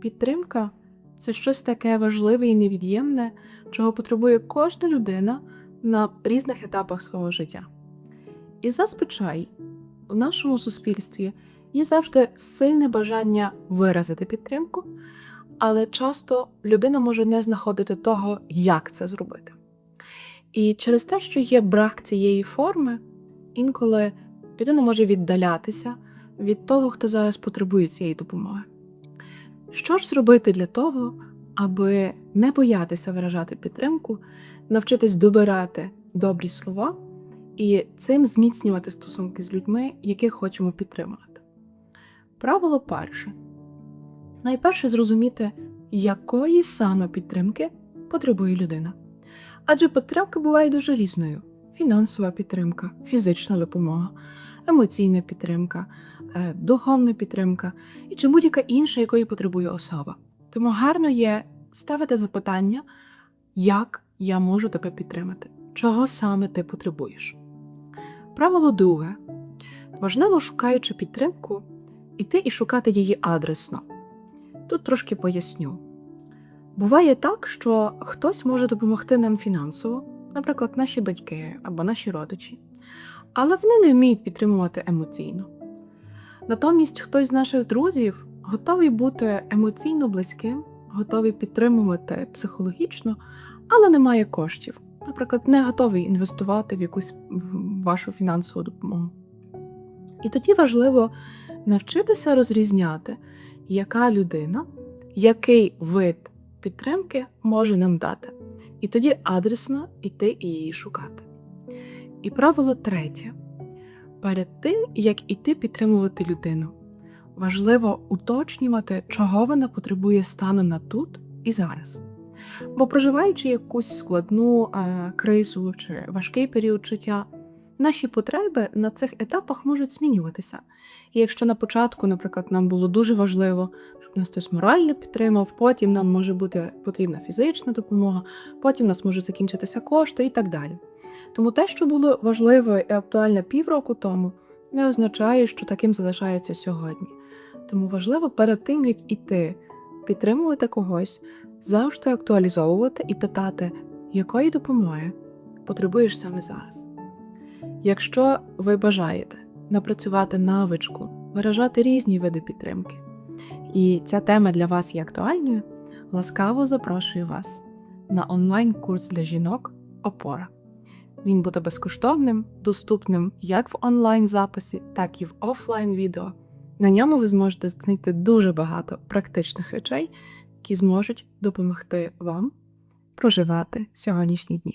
Підтримка це щось таке важливе і невід'ємне, чого потребує кожна людина на різних етапах свого життя. І зазвичай у нашому суспільстві є завжди сильне бажання виразити підтримку, але часто людина може не знаходити того, як це зробити. І через те, що є брак цієї форми, інколи людина може віддалятися від того, хто зараз потребує цієї допомоги. Що ж зробити для того, аби не боятися виражати підтримку, навчитись добирати добрі слова і цим зміцнювати стосунки з людьми, яких хочемо підтримувати? Правило перше. Найперше зрозуміти, якої саме підтримки потребує людина. Адже підтримка буває дуже різною: фінансова підтримка, фізична допомога, емоційна підтримка, е, духовна підтримка і чи будь-яка інша, якої потребує особа. Тому гарно є ставити запитання, як я можу тебе підтримати, чого саме ти потребуєш. Правило друге: важливо, шукаючи підтримку, іти і шукати її адресно. Тут трошки поясню. Буває так, що хтось може допомогти нам фінансово, наприклад, наші батьки або наші родичі, але вони не вміють підтримувати емоційно. Натомість хтось з наших друзів готовий бути емоційно близьким, готовий підтримувати психологічно, але не має коштів. Наприклад, не готовий інвестувати в якусь вашу фінансову допомогу. І тоді важливо навчитися розрізняти, яка людина, який вид підтримки може нам дати. І тоді адресно йти і її шукати. І правило третє: перед тим, як іти підтримувати людину, важливо уточнювати, чого вона потребує станом на тут і зараз. Бо проживаючи якусь складну е, кризу чи важкий період життя, наші потреби на цих етапах можуть змінюватися. І якщо на початку, наприклад, нам було дуже важливо, щоб нас хтось морально підтримав, потім нам може бути потрібна фізична допомога, потім нас можуть закінчитися кошти і так далі. Тому те, що було важливо і актуальне півроку тому, не означає, що таким залишається сьогодні. Тому важливо перед тим, як іти, підтримувати когось, завжди актуалізовувати і питати, якої допомоги потребуєш саме зараз. Якщо ви бажаєте напрацювати навичку, виражати різні види підтримки, і ця тема для вас є актуальною, ласкаво запрошую вас на онлайн-курс для жінок Опора. Він буде безкоштовним, доступним як в онлайн-записі, так і в офлайн відео. На ньому ви зможете знайти дуже багато практичних речей, які зможуть допомогти вам проживати сьогоднішні дні.